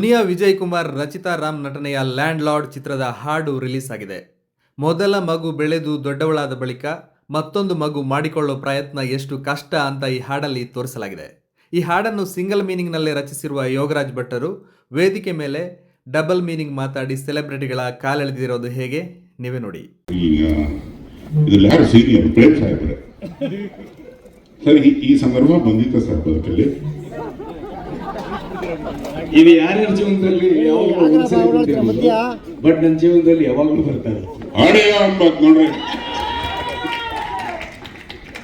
ದುನಿಯಾ ವಿಜಯ್ ಕುಮಾರ್ ರಚಿತಾ ರಾಮ್ ನಟನೆಯ land lord ಚಿತ್ರದ ಹಾಡು ರಿಲೀಸ್ ಆಗಿದೆ ಮೊದಲ ಮಗು ಬೆಳೆದು ದೊಡ್ಡವಳಾದ ಬಳಿಕ ಮತ್ತೊಂದು ಮಗು ಮಾಡಿಕೊಳ್ಳೋ ಪ್ರಯತ್ನ ಎಷ್ಟು ಕಷ್ಟ ಅಂತ ಈ ಹಾಡಲ್ಲಿ ತೋರಿಸಲಾಗಿದೆ. ಈ ಹಾಡನ್ನು ಸಿಂಗಲ್ ಮೀನಿಂಗ್ನಲ್ಲೇ ರಚಿಸಿರುವ ಯೋಗರಾಜ್ ಭಟ್ಟರು ವೇದಿಕೆ ಮೇಲೆ ಡಬಲ್ ಮೀನಿಂಗ್ ಮಾತಾಡಿ ಸೆಲೆಬ್ರಿಟಿಗಳ ಕಾಲೆಳೆದಿರೋದು ಹೇಗೆ ನೀವೇ ನೋಡಿ. ಸರ್, ಈ ಸಂದರ್ಭ ಬಂದಿತ್ತು ಸರ್ ಬದುಕಲ್ಲಿ ಇದು ಯಾರ್ಯಾರ ಜೀವನದಲ್ಲಿ ಯಾವಾಗಲೂ ಒಂದ್ಸರಿ ಬಿಟ್ಟಿರ್ಬೋದು ಬಟ್ ನನ್ನ ಜೀವನದಲ್ಲಿ ಯಾವಾಗಲೂ ಬರ್ತಾರೆ. ಆಡೆಯ ನೋಡ್ರಿ?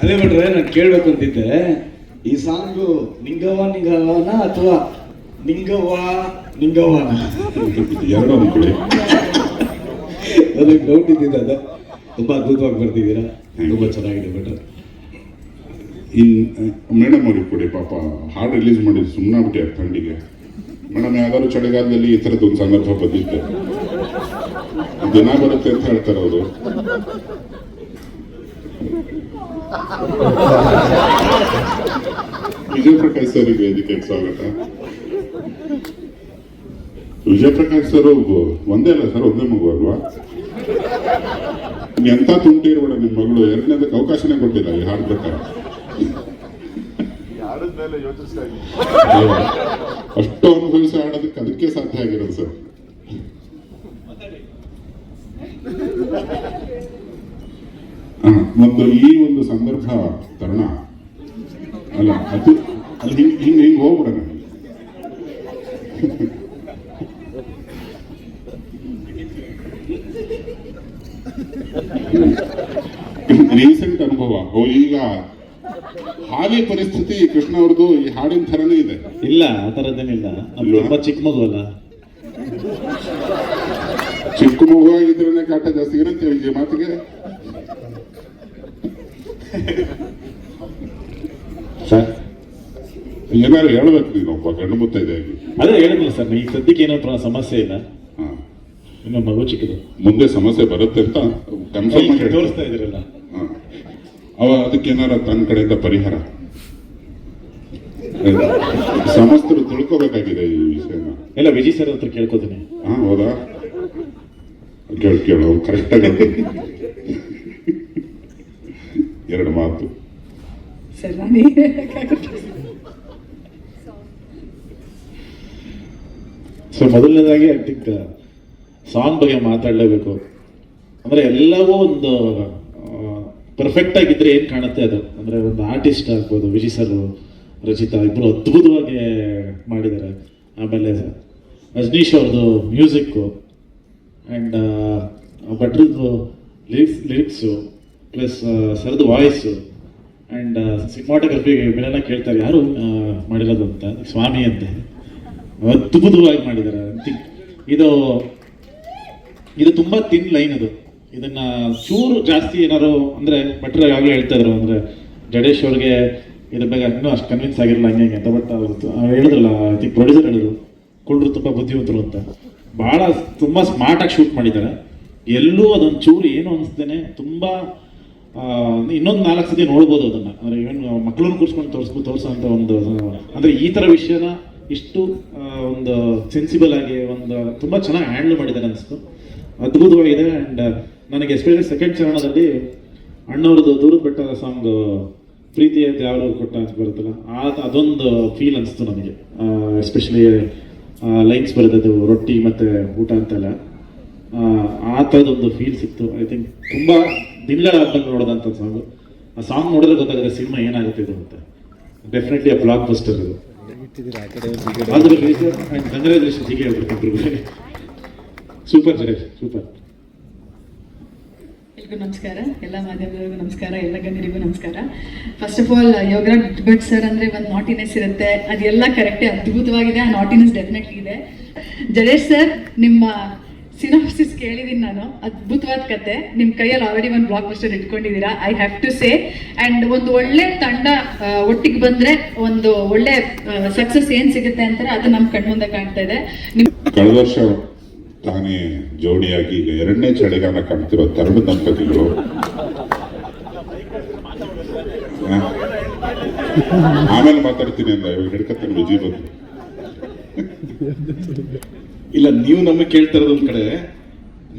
ಅದೇ ಬಿಟ್ರೆ ನಾನು ಕೇಳ್ಬೇಕು ಅಂತಿದ್ದೆ ಈ ಸಾಂಗು ನಿಂಗವ ನಿಂಗವನ ಅಥವಾ ನಿಂಗವ ನಿಂಗವನ ಎರಡು ಅನ್ಕೊಳ್ಳಿ ಡೌಟ್ ಇದ್ದಿದ್ದ ಅದ. ತುಂಬಾ ಅದ್ಭುತವಾಗಿ ಬರ್ತಿದ್ದೀರಾ? ತುಂಬಾ ಚೆನ್ನಾಗಿದೆ ಬಿಟ್ರೆ. ಇನ್ ಮೇಡಮ್ ಅವ್ರಿಗೆ ಕೊಡಿ, ಪಾಪ, ಹಾಡು ರಿಲೀಸ್ ಮಾಡಿ ಸುಮ್ಮನೆ ಬಿಟ್ಟೆ ಥಂಡಿಗೆ ಮೇಡಮ್ ಯಾವ್ದಾದ್ರು ಚಳಿಗಾಲದಲ್ಲಿ ಈ ಥರದ್ದೊಂದು ಸಂದರ್ಭ ಬಂದಿತ್ತು. ದಿನ ಬರುತ್ತೆ ಅಂತ ಹೇಳ್ತಾರೆ ಅವರು. ವಿಜಯ್ ಪ್ರಕಾಶ್ ಸರ್ ವೇದಿಕೆಗೆ ಸ್ವಾಗತ. ವಿಜಯ್ ಪ್ರಕಾಶ್ ಸರ್ ಒಂದೇ ಅಲ್ಲ ಸರ್ ಒಂದೇ ಮಗು ಅಲ್ವಾ? ಎಂತ ತುಂಟಿ ನಿಮ್ಮ ಮಗಳು, ಎರಡನೇದಕ್ಕೆ ಅವಕಾಶನೇ ಕೊಟ್ಟಿಲ್ಲ ಈ ಹಾಡ್ಬೇಕಾರೆ ಇದ್ದೀನಿ. ಅಷ್ಟು ಅನುಭವಿಸಿ ಆಡೋದಕ್ಕೆ ಅದಕ್ಕೆ ಸಾಧ್ಯ ಆಗಿರೋದು ಸರ್. ಮತ್ತು ಈ ಒಂದು ಸಂದರ್ಭ ತರಣ. ಅಲ್ಲ, ಅದು ಅಲ್ಲಿ ಹಿಂಗೆ ಹಿಂಗೆ ಹಿಂಗೆ ಹೋಗ್ಬಿಡೋಣ ರೀಸೆಂಟ್ ಅನುಭವ, ಓ, ಈಗ ಹಾಲಿ ಪರಿಸ್ಥಿತಿ ಕೃಷ್ಣ ಅವ್ರದ್ದು ಈ ಹಾಡಿನ ಥರನೇ ಇದೆ. ಇಲ್ಲ ಆ ಥರದ್ದೇನಿಲ್ಲ? ತುಂಬಾ ಚಿಕ್ಕ ಮಗು ಅಲ್ಲ. ಚಿಕ್ಕ ಮಗು ಆಗಿದ್ರೆ ಕಾಟ ಜಾಸ್ತಿ ಇರುತ್ತೆ ಈ ಮಾತಿಗೆ. ಸರ್. ಏನಾದ್ರು ಹೇಳ್ಬೇಕು ನೀನು ಒಬ್ಬ ಗಂಡು ಮುತ್ತೈದೆಯಾಗಿ ಅದೇ ಹೇಳಿದ್ನಲ್ಲ ಸರ್ ಈ ಸದ್ಯಕ್ಕೆ ಏನೋ ಸಮಸ್ಯೆ ಇಲ್ಲ. ಇನ್ನು ಮಗು ಚಿಕ್ಕದು. ಮುಂದೆ ಸಮಸ್ಯೆ ಬರುತ್ತೆ ಅಂತ ಕನ್ಫರ್ಮ್ ತೋರಿಸ್ತಾ ಇದ್ರಲ್ಲ ಅವ ಅದಕ್ಕೆ ಏನಾರ ತನ್ನ ಕಡೆಯಿಂದ ಪರಿಹಾರ? ಸಮಸ್ತರು ತಿಳ್ಕೋಬೇಕಾಗಿದೆ ಈ ವಿಷಯನ. ಇಲ್ಲ ವಿಜಯ್ ಸರ್ ಹತ್ರ ಕೇಳ್ಕೊತೀನಿ. ಹಾ ಹೌದಾ? ಕೇಳು ಕೇಳು ಕರೆಕ್ಟಾಗಿ ಎರಡು ಮಾತು? ಸೊ ಮೊದಲನೇದಾಗಿ ಐ ಥಿಂಕ್ ಸಾಂಗ್ ಬಗ್ಗೆ ಮಾತಾಡಲೇಬೇಕು. ಅಂದ್ರೆ ಎಲ್ಲವೂ ಒಂದು ಪರ್ಫೆಕ್ಟ್ ಆಗಿದ್ರೆ ಏನು ಕಾಣುತ್ತೆ ಅದು? ಅಂದ್ರೆ ಒಂದು ಆರ್ಟಿಸ್ಟ್ ಆಗ್ಬೋದು ವಿಜಯ್ ಸರ್. ರಚಿತಾ ಇಬ್ಬರು ಅದ್ಭುತವಾಗಿ ಮಾಡಿದ್ದಾರೆ. ಆಮೇಲೆ ರಜನೀಶ್ ಅವ್ರದ್ದು ಮ್ಯೂಸಿಕ್ಕು ಆ್ಯಂಡ್ ಭಟ್ರದ್ದು ಲಿರಿಕ್ಸ್ ಲಿರಿಕ್ಸು ಪ್ಲಸ್ ಸರ್ದು ವಾಯ್ಸು ಆ್ಯಂಡ್ ಸಿನಿಮಾಟೋಗ್ರಫಿ ಮೇಲೆಲ್ಲ ಕೇಳ್ತಾರೆ, ಯಾರು ಮಾಡಿರೋದು ಅಂತ? ಸ್ವಾಮಿ ಅಂತ. ಅದ್ಭುತವಾಗಿ ಮಾಡಿದ್ದಾರೆ. ಇದು ಇದು ತುಂಬ ತಿನ್ ಲೈನ್ ಅದು. ಇದನ್ನು ಚೂರು ಜಾಸ್ತಿ ಏನಾದ್ರು ಅಂದರೆ ಭಟ್ರು ಯಾವಾಗಲೂ ಹೇಳ್ತಾ ಇದ್ರು ಅಂದರೆ, ಜಡೇಶ್ ಅವ್ರಿಗೆ ಇದ್ರ ಬಗ್ಗೆ ಇನ್ನೂ ಅಷ್ಟು ಕನ್ವಿನ್ಸ್ ಆಗಿರಲ್ಲ ಹಂಗೆ ಹಂಗೆ ಅಂತ ಬಟ್ ಅವ್ರು ಹೇಳಿದ್ರಲ್ಲ ಐ ತಿಂಕ್ ಪ್ರೊಡ್ಯೂಸರ್ ಹೇಳಿದ್ರು, ಕುಂಡ್ರು ತುಂಬ ಬುದ್ಧಿವಂತರು ಅಂತ. ಬಹಳ ತುಂಬ ಸ್ಮಾರ್ಟ್ ಆಗಿ ಶೂಟ್ ಮಾಡಿದ್ದಾರೆ. ಎಲ್ಲೂ ಅದೊಂದು ಚೂರು ಏನು ಅನಿಸ್ತೇನೆ ತುಂಬ ಇನ್ನೊಂದು ನಾಲ್ಕು ಸತಿ ನೋಡ್ಬೋದು ಅದನ್ನು. ಅಂದರೆ ಇವನ್ ಮಕ್ಕಳನ್ನು ಕೂರಿಸ್ಕೊಂಡು ತೋರಿಸ್ಕೊ ತೋರಿಸೋ ಅಂತ ಒಂದು, ಅಂದರೆ ಈ ಥರ ವಿಷಯನ ಇಷ್ಟು ಒಂದು ಸೆನ್ಸಿಬಲ್ ಆಗಿ ಒಂದು ತುಂಬ ಚೆನ್ನಾಗಿ ಹ್ಯಾಂಡಲ್ ಮಾಡಿದ್ದಾರೆ ಅನಿಸ್ತು. ಅದ್ಭುತವಾಗಿದೆ ಆ್ಯಂಡ್ ನನಗೆ ಎಸ್ಪೆಷಲಿ ಸೆಕೆಂಡ್ ಚರಣದಲ್ಲಿ ಅಣ್ಣವ್ರದ್ದು ದೂರದ ಬೆಟ್ಟದ ಸಾಂಗ್ ಪ್ರೀತಿ ಅಂತ ಯಾರು ಕೊಟ್ಟ ಅಂತ ಬರುತ್ತಲ್ಲ ಆ ಅದೊಂದು ಫೀಲ್ ಅನಿಸ್ತು ನನಗೆ ಎಸ್ಪೆಷಲಿ ಲೈನ್ಸ್ ಬರೆದದ್ದು ರೊಟ್ಟಿ ಮತ್ತೆ ಊಟ ಅಂತೆಲ್ಲ. ಆ, ಥರದೊಂದು ಫೀಲ್ ಸಿಕ್ತು. ಐ ಥಿಂಕ್ ತುಂಬ ದಿನಗಳ ಹಬ್ಬಕ್ಕೆ ನೋಡೋದಂಥ ಸಾಂಗು ಆ ಸಾಂಗ್ ನೋಡಿದ್ರೆ ಗೊತ್ತಾಗುತ್ತೆ ಸಿನಿಮಾ ಏನಾಗುತ್ತೆ ಇದು ಅಂತ. ಡೆಫಿನೆಟ್ಲಿ ಆ ಬ್ಲಾಕ್ ಬಸ್ಟರ್ ಇದು ಆದ್ರೆ ಹೀಗೆ ಹೇಳ್ಬೇಕು ಸೂಪರ್ ಜಗೇಶ್ ಸೂಪರ್ ಎಲ್ರಿಗೂ ನಮಸ್ಕಾರ. ಎಲ್ಲ ಮಾಧ್ಯಮದವರಿಗೂ ನಮಸ್ಕಾರ, ಎಲ್ಲ ಗಣ್ಯರಿಗೂ ನಮಸ್ಕಾರ. First of all Yogaraj Bhat sir ಅಂದ್ರೆ ಒಂದು ನಾಟಿನೆಸ್ ಇರುತ್ತೆ. ಅದೆಲ್ಲ ಕರೆಕ್ಟೇ ಅದ್ಭುತವಾಗಿದೆ, ಆ ನಾಟಿನೆಸ್ ಡೆಫಿನೆಟ್ಲಿ ಇದೆ. ಜಡೇಶ್ ಸರ್ ನಿಮ್ಮ ಸಿನಾಪ್ಸಿಸ್ ಕೇಳಿದೀನಿ ನಾನು. ಅದ್ಭುತವಾದ ಕತೆ. ನಿಮ್ಮ ಕೈಯಲ್ಲಿ ಆಲ್ರೆಡಿ ಒಂದು blockbuster ಇಟ್ಕೊಂಡಿದ್ದೀರಾ I have to say and ಒಂದು ಒಳ್ಳೆ ತಂಡ ಒಟ್ಟಿಗೆ ಬಂದ್ರೆ ಒಂದು ಒಳ್ಳೆ ಸಕ್ಸಸ್ ಏನ್ ಸಿಗುತ್ತೆ ಅಂತಾರೆ, ಅದು ನಮ್ಮ ಕಣ್ಮುಂದೆ ಕಾಣ್ತಾ ಇದೆ. ನಿಮ್ಮ ತಾನೇ ಜೋಡಿಯಾಗಿ ಈಗ ಎರಡನೇ ಚಳಿಗಾಲ ಕಾಣ್ತಿರೋ ತರುಣ ದಂಪತಿಗಳು? ಆಮೇಲೆ ಮಾತಾಡ್ತೀನಿ ಅಂದ, ಇವಾಗ ಹಿಡ್ಕತ್ತಾನೆ ಬಂದು ಇಲ್ಲ, ನೀವು ನಮಗೆ ಕೇಳ್ತಾ ಇರೋದು ಒಂದ್ ಕಡೆ,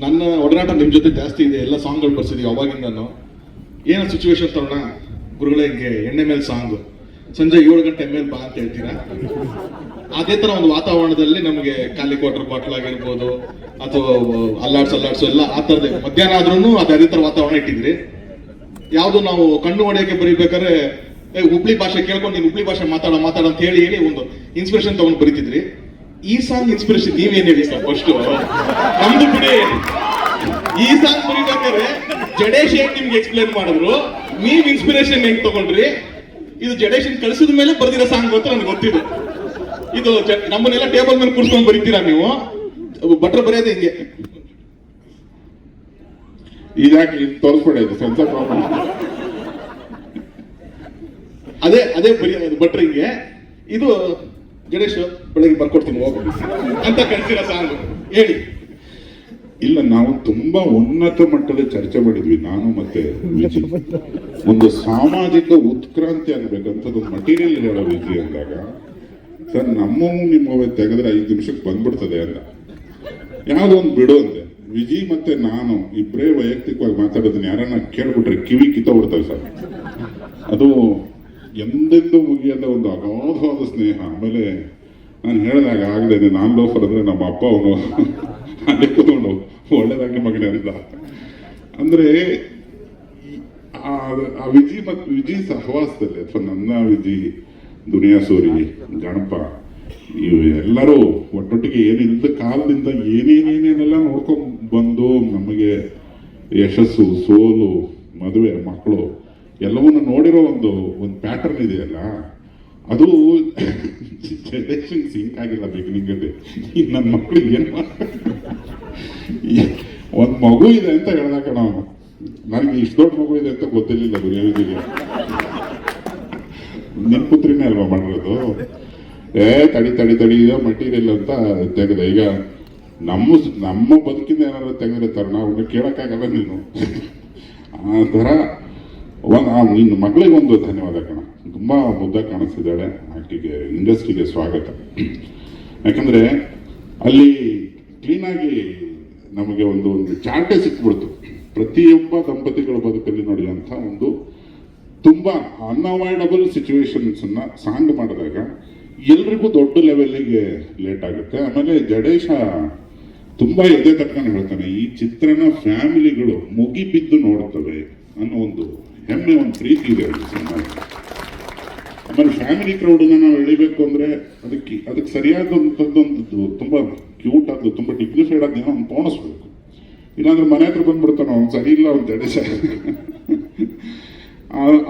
ನನ್ನ ಒಡನಾಟ ನಿಮ್ ಜೊತೆ ಜಾಸ್ತಿ ಇದೆ, ಎಲ್ಲ ಸಾಂಗ್ಗಳು ಬರ್ಸಿದೀವಿ ಅವಾಗಿಂದನು. ಏನೋ ಸಿಚುವೇಶನ್ ತರೋಣ? ಗುರುಗಳೇ, ಹಿಂಗೆ ಎಣ್ಣೆ ಮೇಲೆ ಸಾಂಗ್ ಸಂಜೆ ಏಳು ಗಂಟೆ ಮೇಲೆ ಬಾ ಅಂತ ಹೇಳ್ತೀರಾ? ಅದೇ ತರ ಒಂದು ವಾತಾವರಣದಲ್ಲಿ ನಮಗೆ ಖಾಲಿ ಕ್ವಾರ್ಟರ್ ಬಾಟ್ಲ್ ಆಗಿರ್ಬೋದು, ಅಥವಾ ಅಲ್ಲಾಡ್ಸ್, ಅಲ್ಲಾಡ್ಸು ಎಲ್ಲ ಆ ತರದೇ ಮಧ್ಯಾಹ್ನ ಆದ್ರೂ ಅದು ಅದೇ ತರ ವಾತಾವರಣ ಇಟ್ಟಿದ್ರಿ ಯಾವುದು ನಾವು ಕಣ್ಣು ಹೊಡೆಯಕ್ಕೆ ಬರೀಬೇಕಾದ್ರೆ ಹುಬ್ಳಿ ಭಾಷೆ ಕೇಳ್ಕೊಂಡು ನೀನು ಹುಬ್ಳಿ ಭಾಷೆ ಮಾತಾಡೋ ಮಾತಾಡೋ ಅಂತ ಹೇಳಿ ಹೇಳಿ ಒಂದು ಇನ್ಸ್ಪಿರೇಷನ್ ತಗೊಂಡು ಬರೀತಿದ್ರಿ. ಈ ಸಾಂಗ್ ಇನ್ಸ್ಪಿರೇಷನ್ ನೀವೇನ್ ಹೇಳಿ ಸರ್ ಫಸ್ಟ್ ನಮ್ದು ಬಿಡಿ. ಈ ಸಾಂಗ್ ಬರೀಬೇಕಾದ್ರೆ ಜಡೇಶ್ ಹೇಗೆ ನಿಮ್ಗೆ ಎಕ್ಸ್ಪ್ಲೇನ್ ಮಾಡಿದ್ರು? ನೀವ್ ಇನ್ಸ್ಪಿರೇಷನ್ ಹೆಂಗ್ ತಗೊಂಡ್ರಿ? ಇದು ಜಡೇಶನ್ ಕಳಿಸಿದ ಮೇಲೆ ಬರ್ದಿರೋ ಸಾಂಗ್ ಅಂತ ನನಗೆ ಗೊತ್ತಿದೆ. ಇದು ನಮ್ಮನ್ನೆಲ್ಲ ಟೇಬಲ್ ಮೇಲೆ ಕುರ್ಸ್ಕೊಂಡು ಬರೀತೀರಾ ನೀವು? ಭಟ್ರು ಬರೆಯೋದೇ ಹಿಂಗೆ. ಇದ್ಯಾಕೆ ಇದು ತೋರಿಸ್ಬೇಡ ಇದು ಸೆನ್ಸರ್ ಪ್ರಾಬ್ಲಮ್ ಅದೇ ಅದೇ ಬರೀ ಹಿಂಗೆ. ಇದು ಗಣೇಶ್ ಬೆಳಗ್ಗೆ ಬರ್ಕೊಡ್ತೀನಿ ಹೋಗ್ಬೇಕು ಅಂತ ಕಳಿಸಿರೋ ಸಾಂಗ್ ಹೇಳಿ. ಇಲ್ಲ, ನಾವು ತುಂಬಾ ಉನ್ನತ ಮಟ್ಟದ ಚರ್ಚೆ ಮಾಡಿದ್ವಿ, ನಾನು ಮತ್ತೆ ಒಂದು ಸಾಮಾಜಿಕ ಉತ್ಕ್ರಾಂತಿ ಆಗ್ಬೇಕಂತದ್ದು ಮಟೀರಿಯಲ್ ಹೇಳೋ ವಿಜಿ ಅಂದಾಗ, ಸರ್ ನಮ್ಮ ನಿಮ್ಮವೇ ತೆಗೆದ್ರೆ ಐದು ನಿಮಿಷಕ್ಕೆ ಬಂದ್ಬಿಡ್ತದೆ ಅಂತ. ಯಾವ್ದೋ ಒಂದು ಬಿಡು ಅಂದೆ ವಿಜಿ ಮತ್ತೆ ನಾನು ಇಬ್ಬರೇ ವೈಯಕ್ತಿಕವಾಗಿ ಮಾತಾಡೋದನ್ನ ಯಾರನ್ನ ಕೇಳ್ಬಿಟ್ರೆ ಕಿವಿ ಕಿತ್ತೋಗ್ಬಿಡ್ತವೆ ಸರ್. ಅದು ಎಂದೆಂದೂ ಮುಗಿಯದ ಒಂದು ಅಗಾಧವಾದ ಸ್ನೇಹ. ಆಮೇಲೆ ನಾನು ಹೇಳಿದಾಗ ಆಗದೆ ನಾನು ಲೋಫರ್ ಅಂದ್ರೆ ನಮ್ಮ ಅಪ್ಪ ಅವನು ಅಲ್ಲಿ ಕೂತ್ಕೊಂಡು ಒಳ್ಳೇದಾಗ್ಲಿ ಮಗನೇ ಅಂತ ಅಂದ್ರೆ ಆ ವಿಜಿ ಮತ್ತು ವಿಜಿ ಸಹವಾಸದಲ್ಲಿ ಅಥವಾ ನನ್ನ ವಿಜಿ, ದುನಿಯಾ ಸೂರಿ ಗಣಪ ಇವು ಎಲ್ಲರೂ ಒಟ್ಟೊಟ್ಟಿಗೆ ಏನಿಲ್ಲದ ಕಾಲದಿಂದ ಏನೇನೇನೇನೆಲ್ಲ ನೋಡ್ಕೊಂಡು ಬಂದು ನಮಗೆ ಯಶಸ್ಸು, ಸೋಲು, ಮದುವೆ, ಮಕ್ಕಳು ಎಲ್ಲವನ್ನು ನೋಡಿರೋ ಒಂದು ಒಂದು ಪ್ಯಾಟರ್ನ್ ಇದೆಯಲ್ಲ, ಅದು ಜನರೇಷನ್ ಸಿಂಕ್ ಆಗಿಲ್ಲ ಬೇಕು ಈಗ ನನ್ನ ಮಕ್ಕಳಿಗೆ ಏನು ಒಂದು ಮಗು ಇದೆ ಅಂತ ಹೇಳ್ದಾಗ ನಾವು ನನಗೆ ಇಷ್ಟು ದೊಡ್ಡ ಮಗು ಇದೆ ಅಂತ ಗೊತ್ತಿರಲಿಲ್ಲ ಗುರಿಯಾಗಿದ್ದೀರಿ ನಿನ್ ಪುತ್ರಿನೇ ಅಲ್ವಾ ಮಾಡಿರೋದು? ಏ, ತಡಿ ತಡಿ ತಡಿ, ಇದೆ ಮಟೀರಿಯಲ್ ಅಂತ ತೆಗೆದ. ಈಗ ನಮ್ಮ ನಮ್ಮ ಬದುಕಿಂದ ಏನಾದ್ರು ತರ, ನಾವು ಕೇಳೋಕ್ಕಾಗಲ್ಲ ನೀನು. ಆ ಥರ ಒಂದು ನಿನ್ನ ಮಗಳಿಗೆ ಒಂದು ಧನ್ಯವಾದ ಕಣ. ತುಂಬ ಮುದ್ದ ಕಾಣಿಸ್ತಿದ್ದಾಳೆ ಆಕೆಗೆ, ಇಂಡಸ್ಟ್ರಿಗೆ ಸ್ವಾಗತ. ಯಾಕಂದ್ರೆ ಅಲ್ಲಿ ಕ್ಲೀನಾಗಿ ನಮಗೆ ಒಂದು ಒಂದು ಚಾಟೆ ಸಿಕ್ಬಿಡ್ತು. ಪ್ರತಿಯೊಬ್ಬ ದಂಪತಿಗಳ ಬದುಕಲ್ಲಿ ನಡೆಯುವಂಥ ಒಂದು ತುಂಬಾ ಅನ್ಅವಾಯ್ಡಬಲ್ ಸಿಚುವೇಶನ್ಸನ್ನು ಸಾಂಗ್ ಮಾಡಿದಾಗ ಎಲ್ರಿಗೂ ದೊಡ್ಡ ಲೆವೆಲ್ಲಿಗೆ ಲೇಟ್ ಆಗುತ್ತೆ. ಆಮೇಲೆ ಜಡೇಶ ತುಂಬಾ ಎದೆ ತಕ್ಕಂಡು ಹೇಳ್ತಾನೆ, ಈ ಚಿತ್ರನ ಫ್ಯಾಮಿಲಿಗಳು ಮುಗಿಬಿದ್ದು ನೋಡ್ತವೆ ಅನ್ನೋ ಒಂದು ಹೆಮ್ಮೆ, ಒಂದು ಪ್ರೀತಿ ಇದೆ ಆಮೇಲೆ ಫ್ಯಾಮಿಲಿ ಕ್ರೌಡನ್ನ ನಾವು ಎಳಿಬೇಕು ಅಂದ್ರೆ ಅದಕ್ಕೆ ಅದಕ್ಕೆ ಸರಿಯಾದಂಥದ್ದೊಂದು, ತುಂಬಾ ಕ್ಯೂಟ್ ಆದ್ದು ತುಂಬಾ ಡಿಗ್ನಿಫೈಡ್ ಆಗಿ ಏನೋ ಒಂದು ಪೋಣಿಸ್ಬೇಕು ಇಲ್ಲಾಂದ್ರೆ ಮನೆ ಹತ್ರ ಬಂದ್ಬಿಡ್ತಾನೆ, ಅವ್ನು ಸರಿ ಇಲ್ಲ ಅವ್ನು ಜಡೇಶ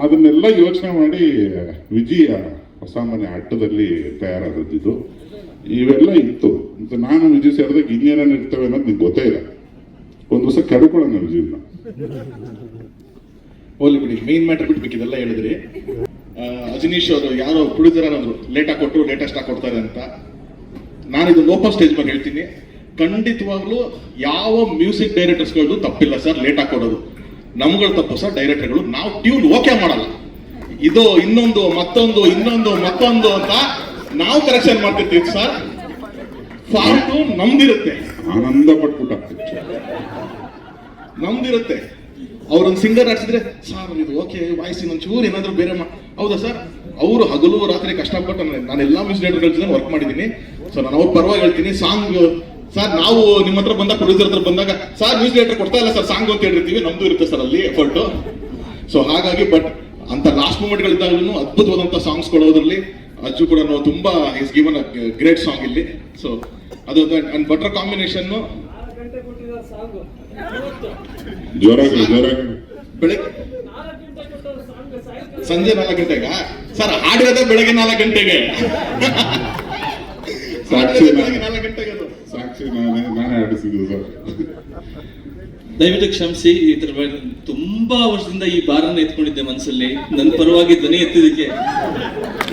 ಅದನ್ನೆಲ್ಲ ಯೋಚನೆ ಮಾಡಿ ವಿಜಯ ಹೊಸ ಮನೆ ಅಟ್ಟದಲ್ಲಿ ತಯಾರಾದದ್ದು ಇವೆಲ್ಲ ಇತ್ತು. ಅಂತ ನಾನು ವಿಜಯ್ ಸೇರಿದಾಗ ಇನ್ನೇನೇನು ಇರ್ತವೆ ಅನ್ನೋದು ನಿಂಗೆ ಗೊತ್ತೇ ಇಲ್ಲ. ಒಂದು ದಿವಸ ಕಡ್ಕೊಳ್ಳೋಣ ವಿಜಯನ ಓಲಿ ಬಿಡಿ. ಮೇನ್ ಮ್ಯಾಟರ್ ಬಿಟ್ಬೇಕು ಇದೆಲ್ಲ ಹೇಳಿದ್ರಿ. ಅಜನೀಶ್ ಅವರು ಯಾರೋ ಪ್ರೊಡ್ಯೂಸರ್ ಅನ್ನೋದು ಲೇಟಾಗಿ ಕೊಟ್ಟು ಲೇಟೆಸ್ಟ್ ಆಗಿ ಕೊಡ್ತಾರೆ ಅಂತ. ನಾನು ಇದು ಲೋಕಲ್ ಸ್ಟೇಜ್ ಬಗ್ಗೆ ಹೇಳ್ತೀನಿ. ಖಂಡಿತವಾಗ್ಲೂ ಯಾವ ಮ್ಯೂಸಿಕ್ ಡೈರೆಕ್ಟರ್ಸ್ಗಳದ್ದು ತಪ್ಪಿಲ್ಲ ಸರ್ ಲೇಟ್ ಹಾಕೊಡೋದು. ಕೊಡೋದು ನಮ್ಗಳು ತಪ್ಪು ಸರ್ ಡೈರೆಕ್ಟರ್ಗಳು ನಾವು ಟ್ಯೂನ್ ಓಕೆ ಮಾಡಲ್ಲ. ಇದು ಇನ್ನೊಂದು ಮತ್ತೊಂದು ಇನ್ನೊಂದು ಮತ್ತೊಂದು ಅಂತ ನಾವು ಕರೆಕ್ಷನ್ ಮಾಡ್ತಿರ್ತೀವಿ ಸರ್. ಫಾಲ್ಟು ನಮ್ದಿರುತ್ತೆ. ಆನಂದ ಪಟ್ಬಿಟ್ಟ ನಮ್ದಿರುತ್ತೆ. ಅವ್ರೊಂದು ಸಿಂಗರ್ ಹಾಕ್ಸಿದ್ರೆ ಸರ್ ಇದು ಓಕೆ ವಾಯ್ಸ್ ಇನ್ನೊಂದು ಚೂರು ಏನಾದ್ರು ಬೇರೆ ಮಾ ಹೌದಾ ಸರ್? ಅವರು ಹಗಲು ರಾತ್ರಿ ಕಷ್ಟಪಟ್ಟು ನಾನು ನಾನು ಎಲ್ಲ ಮ್ಯೂಸಿಕ್ ಡೈರೆಕ್ಟರ್ ಜೊತೆ ವರ್ಕ್ ಮಾಡಿದ್ದೀನಿ. ಸೊ ನಾನು ಅವ್ರ ಪರವಾಗಿ ಹೇಳ್ತೀನಿ ಸಾಂಗ್ ಸರ್ ನಾವು ನಿಮ್ಮ ಹತ್ರ ಬಂದಾಗ ಪ್ರೊಡ್ಯೂಸರ್ ಹತ್ರ ಬಂದಾಗ ಸರ್ ಮ್ಯೂಸಿಕ್ ಡೈರೆಕ್ಟರ್ ಕೊಡ್ತಾ ಇಲ್ಲ ಸರ್ ಸಾಂಗ್ ಅಂತ ಹೇಳಿರ್ತೀವಿ ನಮ್ದು ಇರುತ್ತೆ ಸರ್ ಅಲ್ಲಿ ಎಫರ್ಟ್ ಸೊ ಹಾಗಾಗಿ ಬಟ್ ಅಂತ ಲಾಸ್ಟ್ ಮೂಮೆಂಟ್ಗಳಿದ್ದಾಗಲೂ ಅದ್ಭುತವಾದಂಥ ಸಾಂಗ್ಸ್ ಕೊಡೋದ್ರಲ್ಲಿ ಅಜ್ಜು ಕೂಡ ತುಂಬಾ is given a great song ಇಲ್ಲಿ. ಸೊ ಅದು ಅಂಡ್ ಬಟರ್ ಕಾಂಬಿನೇಷನ್ ಜೋರಾಗಿ ಜೋರಾಗಿ. ಬೆಳಗ್ಗೆ ಸಂಜೆ ನಾಲ್ಕು ಗಂಟೆಗ? ಸರ್ ಹಾಡಿರೋದೇ ಬೆಳಗ್ಗೆ ನಾಲ್ಕು ಗಂಟೆಗೆ. ಸಾಕ್ಷಿ ಬೆಳಗ್ಗೆ ನಾಲ್ಕು ಗಂಟೆಗೆ ಸಾಕ್ಷಿ ನಾನೇ ನಾನೇ ಆಡಿಸಿದ್ದು ಸರ್. ದಯವಿಟ್ಟು ಕ್ಷಮಿಸಿ ಈ ತರ ಬ- ತುಂಬಾ ವರ್ಷದಿಂದ ಈ ಬಾರನ್ನ ಎತ್ಕೊಂಡಿದ್ದೆ ಮನಸ್ಸಲ್ಲಿ ನನ್ನ ಪರವಾಗಿ ಧ್ವನಿ ಎತ್ತಿದ್ದಕ್ಕೆ.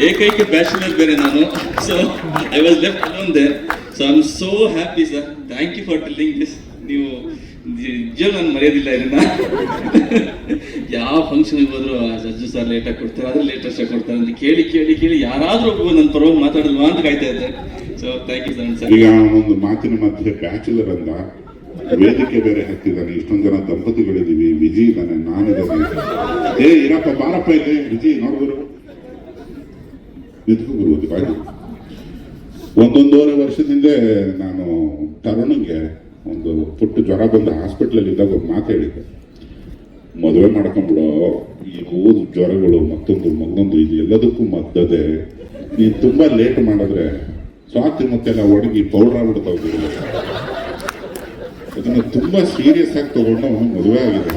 ಏಕೈಕ ಬ್ಯಾಚುಲರ್ ಬೇರೆ ನಾನು. So I was left alone there so I am so happy sir thank you for telling this ನೀವು ನಿಜ ನಾನು ಮರೆಯೋದಿಲ್ಲ ಇದನ್ನ ಯಾವ ಫಂಕ್ಷನ್ಗೆ ಹೋದ್ರು ಆ ಜಜ್ಜು ಸರ್ ಲೇಟಾಗಿ ಕೊಡ್ತಾರೆ ಅದ್ರ ಲೇಟ್ ಅಷ್ಟೇ ಕೊಡ್ತಾರೆ ಅಂತ ಕೇಳಿ ಕೇಳಿ ಕೇಳಿ ಯಾರಾದ್ರೂ ಒಬ್ಬ ನನ್ನ ಪರವಾಗಿ ಮಾತಾಡಲ್ವಾ ಅಂತ ಕಾಯ್ತಾ ಇದ್ದೆ. ಸೊ ಥ್ಯಾಂಕ್ ಯು ಸರ್ ಈಗ ಒಂದು ಮಾತಿನ ಮಧ್ಯೆ ಬ್ಯಾಚುಲರ್ ಅಂತ ವೇದಿಕೆ ಬೇರೆ ಹಾಕ್ತಿದ್ದಾನೆ ಇಷ್ಟೊಂದು ಜನ ದಂಪತಿಗಳಿದ್ದೀವಿ, ವಿಜಿ ಇದ್ದಾನೆ ನಾನಿದ್ದಾನೆ ಏ, ಇರಪ್ಪ, ಬಾರಪ್ಪ ಇದೆ ವಿಜಿ ನೋಡಿದ್ರು ನಿಂತ್ಕೊ ಬರುವುದು ಬಾಯಿ. ಒಂದೊಂದೂವರೆ ವರ್ಷದಿಂದ ನಾನು ತರುಣಿಗೆ ಒಂದು ಪುಟ್ಟ ಜ್ವರ ಬಂದು ಹಾಸ್ಪಿಟ್ಲಲ್ಲಿ ಇದ್ದಾಗ ಒಂದು ಮಾತು ಹೇಳಿದ್ದೆ. ಮದುವೆ ಮಾಡ್ಕೊಂಬಿಡೋ ಈ ಓದು ಜ್ವರಗಳು ಮತ್ತೊಂದು ಮಗನೊಂದು ಇದು ಎಲ್ಲದಕ್ಕೂ ಮದ್ದದೆ. ನೀನು ತುಂಬಾ ಲೇಟ್ ಮಾಡಿದ್ರೆ ಸ್ವಾತಿ ಮತ್ತೆಲ್ಲ ಒಣಗಿ ಪೌಡ್ರ್ ಆಗ್ಬಿಡ್ತಾವೆ ಅದನ್ನ ತುಂಬಾ ಸೀರಿಯಸ್ ಆಗಿ ತಗೊಂಡು ಮದುವೆ ಆಗಿದೆ.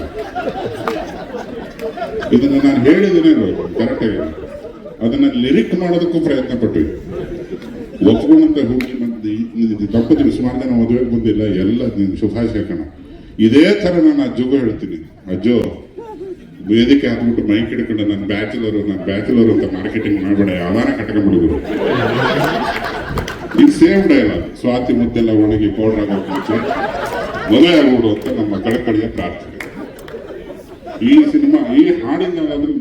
ಇದನ್ನು ನಾನು ಹೇಳಿದ್ದೀನಿ ಕರೆಕ್ಟಾಗಿ ಅದನ್ನ ಲಿರಿಕ್ ಮಾಡೋದಕ್ಕೂ ಪ್ರಯತ್ನ ಪಟ್ವಿ ಒಪ್ಕೊಂಡಂತ ಹುಡುಗಿ ದಂಪತಿ ಸುಮಾರು ಜನ ಮದುವೆಗೆ ಬಂದಿಲ್ಲ, ಎಲ್ಲ ನೀನು ಶುಭಾಶಯ ಕಣ ಇದೇ ತರ ನಾನು ಅಜ್ಜಗೂ ಹೇಳ್ತೀನಿ. ಅಜ್ಜು, ವೇದಿಕೆ ಹಾಕ್ಬಿಟ್ಟು ಮೈಕ್ ಹಿಡ್ಕೊಂಡು ನನ್ನ ಬ್ಯಾಚುಲರು ನನ್ನ ಬ್ಯಾಚುಲರ್ ಅಂತ ಮಾರ್ಕೆಟಿಂಗ್ ಮಾಡಬೇಡ ಯಾವಾರ ಕಟ್ಕೊಂಡ್ಬಿಡುದು ಈಗ ಸೇಮ್ ಡೈಲಾಗ್ ಸ್ವಾತಿ ಮುದ್ದೆಲ್ಲ ಒಣಗಿ ಪೌಡರ್ ಮುಂಚೆ ಮದುವೆ ಆಗ್ಬಿಡು ಅಂತ ನಮ್ಮ ಕಡೆಯ ಪ್ರಾರ್ಥನೆ. ಈ ಸಿನಿಮಾ, ಈ ಹಾಡಿನ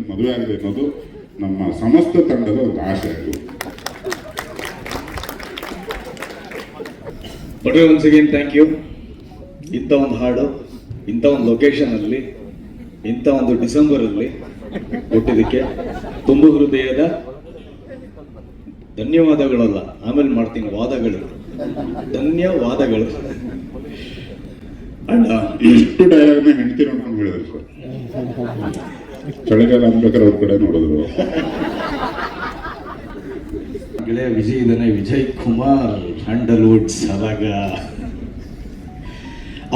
ಮದುವೆ ಆಗಿದೆ ಅನ್ನೋದು ನಮ್ಮ ಸಮಸ್ತ ತಂಡದ ಒಂದು ಆಶೆ ಅದು. But once again thank you ಇಂಥ ಒಂದು ಹಾಡು, ಇಂಥ ಒಂದು ಲೊಕೇಶನಲ್ಲಿ ಇಂಥ ಒಂದು ಡಿಸೆಂಬರಲ್ಲಿ ಕೊಟ್ಟಿದ್ದಕ್ಕೆ ತುಂಬ ಹೃದಯದ ಧನ್ಯವಾದಗಳಲ್ಲ. ಆಮೇಲೆ ಮಾಡ್ತೀನಿ ವಾದಗಳು. ಧನ್ಯವಾದಗಳು. ಅಣ್ಣ. ಇಷ್ಟು ಡೈಲಾಗ್ನ ಹೆಂಡತಿ ಚಳಿಗಾಲ ಅಂಬೇಕರ್ ಅವ್ರ ಕಡೆ ನೋಡಿದ್ರು. ಗೆಳೆಯ ವಿಜಯ್ ಇದ್ದಾನೆ ವಿಜಯ್ ಕುಮಾರ್ ಸ್ಯಾಂಡಲ್ವುಡ್ ಸಲಗ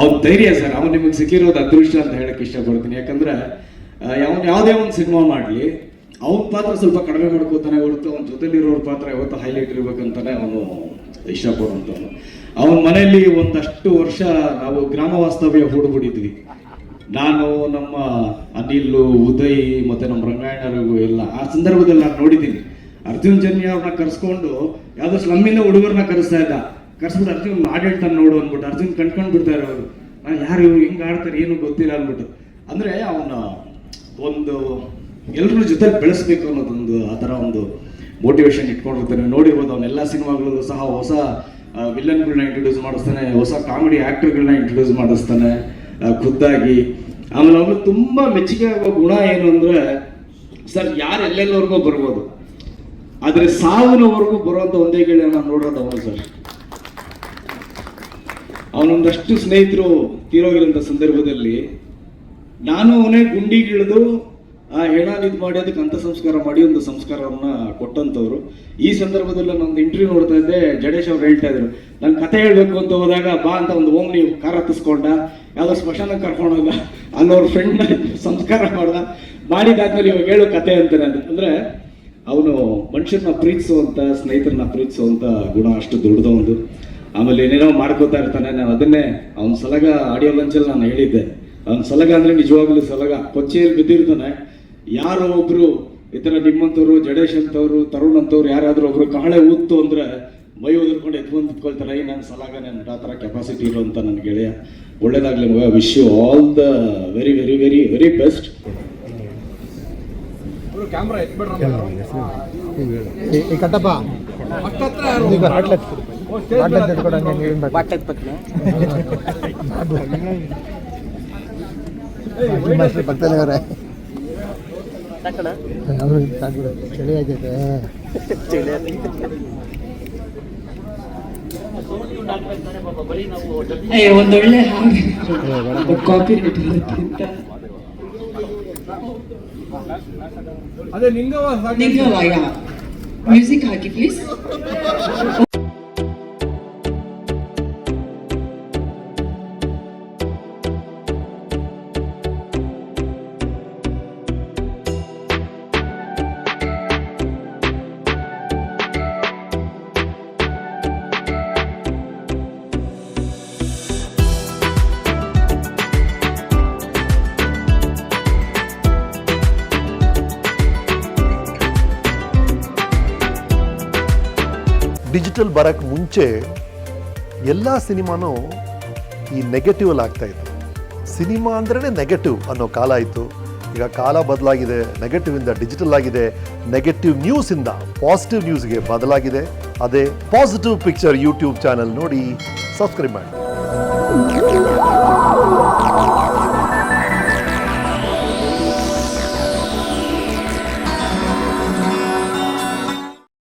ಅವ್ನ ಧೈರ್ಯ ಸರ್, ಅವ್ನು ನಿಮಗೆ ಸಿಕ್ಕಿರೋದು ಅದೃಷ್ಟ ಅಂತ ಹೇಳಕ್ ಇಷ್ಟಪಡ್ತೀನಿ. ಯಾಕಂದ್ರೆ ಅವನು ಯಾವುದೇ ಒಂದು ಸಿನಿಮಾ ಮಾಡಲಿ, ಅವನ ಪಾತ್ರ ಸ್ವಲ್ಪ ಕಡಿಮೆ ಮಾಡ್ಕೋತಾನೆ ಹೊರತು, ಅವನ ಜೊತೆಲಿರೋರ ಪಾತ್ರ ಯಾವತ್ತು ಹೈಲೈಟ್ ಇರ್ಬೇಕಂತಾನೆ ಅವನು ಇಷ್ಟಪಡುವಂಥವ್ನು. ಅವನ ಮನೆಯಲ್ಲಿ ಒಂದಷ್ಟು ವರ್ಷ ನಾವು ಗ್ರಾಮ ವಾಸ್ತವ್ಯ ಹೂಡ್ಬಿಟ್ಟಿದ್ವಿ. ನಾನು, ನಮ್ಮ ಅನಿಲ್ ಉದಯ್ ಮತ್ತೆ ನಮ್ಮ ರಂಗಾಯಣರಿಗೂ ಎಲ್ಲ, ಆ ಸಂದರ್ಭದಲ್ಲಿ ನಾನು ನೋಡಿದ್ದೀನಿ. ಅರ್ಜುನ್ ಜನ್ಯ ಅವ್ರನ್ನ ಕರ್ಸ್ಕೊಂಡು ಯಾವುದೋ ಸ್ಲಮ್ಮಿಂದ ಹುಡುಗರನ್ನ ಕರೆಸ್ತಾ ಇದ್ದ. ಕರ್ಸ್ಬಿಟ್ಟು ಅರ್ಜುನ್ ಆಡಳ್ತಾನೆ ನೋಡು ಅಂದ್ಬಿಟ್ಟು, ಅರ್ಜುನ್ ಕಣ್ಕೊಂಡು ಬಿಡ್ತಾರೆ ಅವರು ನಾನು ಯಾರು ಇವ್ರು ಹೆಂಗ್ ಆಡ್ತಾರೆ ಏನು ಗೊತ್ತಿಲ್ಲ ಅಂದ್ಬಿಟ್ಟು. ಅಂದ್ರೆ ಅವನ ಒಂದು ಎಲ್ಲರ ಜೊತೆ ಬೆಳೆಸ್ಬೇಕು ಅನ್ನೋದೊಂದು ಆ ಥರ ಒಂದು ಮೋಟಿವೇಶನ್ ಇಟ್ಕೊಂಡಿರ್ತಾನೆ ನೋಡಿರ್ಬೋದು ಅವನ್ನೆಲ್ಲ ಸಿನಿಮಾಗಳು ಸಹ ಹೊಸ ವಿಲನ್ಗಳನ್ನ ಇಂಟ್ರೊಡ್ಯೂಸ್ ಮಾಡಿಸ್ತಾನೆ, ಹೊಸ ಕಾಮಿಡಿ ಆ್ಯಕ್ಟರ್ಗಳನ್ನ ಇಂಟ್ರೊಡ್ಯೂಸ್ ಮಾಡಿಸ್ತಾನೆ ಖುದ್ದಾಗಿ. ಆಮೇಲೆ ಅವನು ತುಂಬಾ ಮೆಚ್ಚುಗೆ ಆಗೋ ಗುಣ ಏನು ಅಂದ್ರೆ, ಸರ್, ಯಾರು ಎಲ್ಲೆಲ್ಲವರೆಗೂ ಬರ್ಬೋದು. ಆದ್ರೆ ಸಾವಿನವರೆಗೂ ಬರುವಂತ ಒಂದೇ ಗೆಳೆಯ ನಾನು ನೋಡೋದು ಅವನು ಸರ್ ಅವನೊಂದಷ್ಟು ಸ್ನೇಹಿತರು ತೀರೋಗಿರೋಂಥ ಸಂದರ್ಭದಲ್ಲಿ ನಾನು ಅವನೇ ಗುಂಡಿಗಿಳಿದು ಆ ಹೆಣ ಇದು ಮಾಡಿ, ಅದಕ್ಕೆ ಅಂತ ಸಂಸ್ಕಾರ ಮಾಡಿ ಒಂದು ಸಂಸ್ಕಾರವನ್ನ ಕೊಟ್ಟಂತವ್ರು ಈ ಸಂದರ್ಭದಲ್ಲಿ ನಾನು ಇಂಟರ್ವ್ಯೂ ನೋಡ್ತಾ ಇದ್ದೆ, ಜಡೇಶ್ ಅವ್ರು ಹೇಳ್ತಾ ಇದ್ರು ನಾನು ಕತೆ ಹೇಳ್ಬೇಕು ಅಂತ ಹೋದಾಗ ಬಾ ಅಂತ ಒಂದು ಓಮ್ನಿ ಕಾರ್ ಹತ್ತಿಸ್ಕೊಂಡ, ಯಾವ್ದೋ ಸ್ಮಶಾನಕ್ಕೆ ಕರ್ಕೊಂಡೋಗ ಅಲ್ಲಿ ಅಲ್ಲವ್ರ ಫ್ರೆಂಡ್ ಸಂಸ್ಕಾರ ಮಾಡ್ದ, ಮಾಡಿದಾದ್ಮೇಲೆ ಇವಾಗ ಹೇಳು ಕತೆ ಅಂತಾರೆ ಅದು. ಅಂದ್ರೆ ಅವನು ಮನುಷ್ಯರನ್ನ ಪ್ರೀತಿಸುವಂತ, ಸ್ನೇಹಿತರನ್ನ ಪ್ರೀತಿಸುವಂತ ಗುಣ ಅಷ್ಟು ದೊಡ್ಡದವನು ಆಮೇಲೆ ಏನೇನೋ ಮಾಡ್ಕೋತಾ ಇರ್ತಾನೆ. ನಾನು ಅದನ್ನೇ ಅವ್ನ ಸಲಗ ಆಡಿಯೋ ಲಂಚಲ್ಲಿ ನಾನು ಹೇಳಿದ್ದೆ. ಅವ್ನ ಸಲಗ ಅಂದ್ರೆ ನಿಜವಾಗ್ಲೂ ಸಲಗ. ಕೊಚ್ಚೆಯಲ್ಲಿ ಬಿದ್ದಿರ್ತಾನೆ. ಯಾರೋ ಒಬ್ರು, ಈ ಥರ ಜಡೇಶ್ ಅಂತವ್ರು, ತರುಣ್ ಅಂತವ್ರು, ಯಾರಾದ್ರೂ ಒಬ್ರು ಕಾಳೆ ಊತ್ತು ಅಂದ್ರೆ ಮೈ ಉದುರ್ಕೊಂಡು ಎತ್ಕೊಂಡು ನಿಂತ್ಕೊಳ್ತಾರೆ. ಈ ನನ್ನ ಸಲಾಗ ನನ್ನ ಆ ಥರ ಕೆಪಾಸಿಟಿ ಇರುವಂತ ನನ್ನ ಗೆಳೆಯ. ಒಳ್ಳೇದಾಗ್ಲಿ ಮಗ. Wish you all the very very very very best ಈ ಕಟ್ಟಪ್ಪ. ಪಕ್ಕದಲ್ಲಿ ಅವರೇ. ಅವರು ಚಳಿ ಆಗೈತೆ ಏ ಒಂದೊಳ್ಳೆ ಕಾಪಿ ರೇಟ್ ಬರುತ್ತೆ ಅಂತ ನಿಂಗವಯ್ಯ ಮ್ಯೂಸಿಕ್ ಹಾಕಿ ಪ್ಲೀಸ್ ಡಿಜಿಟಲ್ ಬರೋಕ್ಕೆ ಮುಂಚೆ ಎಲ್ಲ ಸಿನಿಮಾನೂ ಈ ನೆಗೆಟಿವಲ್ಲಿ ಆಗ್ತಾ ಇತ್ತು. ಸಿನಿಮಾ ಅಂದ್ರೇ ನೆಗೆಟಿವ್ ಅನ್ನೋ ಕಾಲ ಇತ್ತು. ಈಗ ಕಾಲ ಬದಲಾಗಿದೆ ನೆಗೆಟಿವಿಂದ ಡಿಜಿಟಲ್ ಆಗಿದೆ ನೆಗೆಟಿವ್ ನ್ಯೂಸಿಂದ ಪಾಸಿಟಿವ್ ನ್ಯೂಸ್ಗೆ ಬದಲಾಗಿದೆ. ಅದೇ ಪಾಸಿಟಿವ್ ಪಿಕ್ಚರ್ ಯೂಟ್ಯೂಬ್ ಚಾನಲ್ ನೋಡಿ ಸಬ್ಸ್ಕ್ರೈಬ್ ಮಾಡಿ.